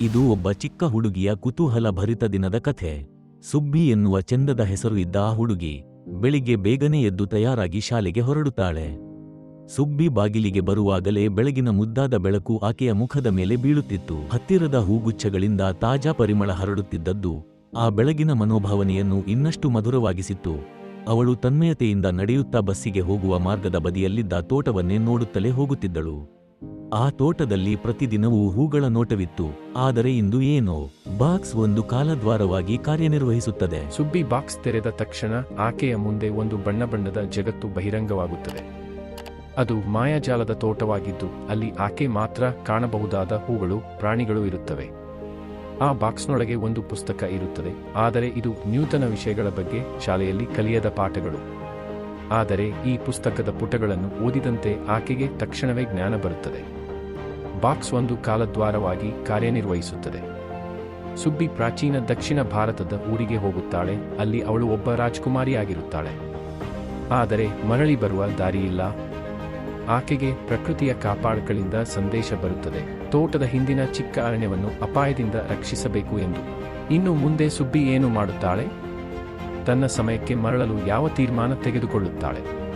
ಇದು ಒಬ್ಬ ಚಿಕ್ಕ ಹುಡುಗಿಯ ಕುತೂಹಲ ಭರಿತ ದಿನದ ಕಥೆ. ಸುಬ್ಬಿ ಎನ್ನುವ ಚಂದದ ಹೆಸರು ಇದ್ದ ಆ ಹುಡುಗಿ ಬೆಳಿಗ್ಗೆ ಬೇಗನೆ ಎದ್ದು ತಯಾರಾಗಿ ಶಾಲೆಗೆ ಹೊರಡುತ್ತಾಳೆ. ಸುಬ್ಬಿ ಬಾಗಿಲಿಗೆ ಬರುವಾಗಲೇ ಬೆಳಗಿನ ಮುದ್ದಾದ ಬೆಳಕು ಆಕೆಯ ಮುಖದ ಮೇಲೆ ಬೀಳುತ್ತಿತ್ತು. ಹತ್ತಿರದ ಹೂಗುಚ್ಛಗಳಿಂದ ತಾಜಾ ಪರಿಮಳ ಹರಡುತ್ತಿದ್ದದ್ದು ಆ ಬೆಳಗಿನ ಮನೋಭಾವನೆಯನ್ನು ಇನ್ನಷ್ಟು ಮಧುರವಾಗಿಸಿತ್ತು. ಅವಳು ತನ್ಮಯತೆಯಿಂದ ನಡೆಯುತ್ತಾ ಬಸ್ಸಿಗೆ ಹೋಗುವ ಮಾರ್ಗದ ಬದಿಯಲ್ಲಿದ್ದ ತೋಟವನ್ನೇ ನೋಡುತ್ತಲೇ ಹೋಗುತ್ತಿದ್ದಳು. ಆ ತೋಟದಲ್ಲಿ ಪ್ರತಿದಿನವೂ ಹೂಗಳ ನೋಟವಿತ್ತು. ಆದರೆ ಇಂದು ಏನೋ, ಬಾಕ್ಸ್ ಒಂದು ಕಾಲದ್ವಾರವಾಗಿ ಕಾರ್ಯನಿರ್ವಹಿಸುತ್ತದೆ. ಸುಬ್ಬಿ ಬಾಕ್ಸ್ ತೆರೆದ ತಕ್ಷಣ ಆಕೆಯ ಮುಂದೆ ಒಂದು ಬಣ್ಣ ಬಣ್ಣದ ಜಗತ್ತು ಬಹಿರಂಗವಾಗುತ್ತದೆ. ಅದು ಮಾಯಾಜಾಲದ ತೋಟವಾಗಿದ್ದು, ಅಲ್ಲಿ ಆಕೆ ಮಾತ್ರ ಕಾಣಬಹುದಾದ ಹೂಗಳು, ಪ್ರಾಣಿಗಳು ಇರುತ್ತವೆ. ಆ ಬಾಕ್ಸ್ನೊಳಗೆ ಒಂದು ಪುಸ್ತಕ ಇರುತ್ತದೆ. ಆದರೆ ಇದು ನ್ಯೂತನ ವಿಷಯಗಳ ಬಗ್ಗೆ ಶಾಲೆಯಲ್ಲಿ ಕಲಿಯದ ಪಾಠಗಳು. ಆದರೆ ಈ ಪುಸ್ತಕದ ಪುಟಗಳನ್ನು ಓದಿದಂತೆ ಆಕೆಗೆ ತಕ್ಷಣವೇ ಜ್ಞಾನ ಬರುತ್ತದೆ. ಬಾಕ್ಸ್ ಒಂದು ಕಾಲದ್ವಾರವಾಗಿ ಕಾರ್ಯನಿರ್ವಹಿಸುತ್ತದೆ. ಸುಬ್ಬಿ ಪ್ರಾಚೀನ ದಕ್ಷಿಣ ಭಾರತದ ಊರಿಗೆ ಹೋಗುತ್ತಾಳೆ, ಅಲ್ಲಿ ಅವಳು ಒಬ್ಬ ರಾಜ್ಕುಮಾರಿಯಾಗಿರುತ್ತಾಳೆ. ಆದರೆ ಮರಳಿ ಬರುವ ದಾರಿಯಿಲ್ಲ. ಆಕೆಗೆ ಪ್ರಕೃತಿಯ ಕಾಪಾಡುಗಳಿಂದ ಸಂದೇಶ ಬರುತ್ತದೆ. ತೋಟದ ಹಿಂದಿನ ಚಿಕ್ಕ ಅರಣ್ಯವನ್ನು ಅಪಾಯದಿಂದ ರಕ್ಷಿಸಬೇಕು ಎಂದು. ಇನ್ನು ಮುಂದೆ ಸುಬ್ಬಿ ಏನು ಮಾಡುತ್ತಾಳೆ? ತನ್ನ ಸಮಯಕ್ಕೆ ಮರಳಲು ಯಾವ ತೀರ್ಮಾನ ತೆಗೆದುಕೊಳ್ಳುತ್ತಾಳೆ?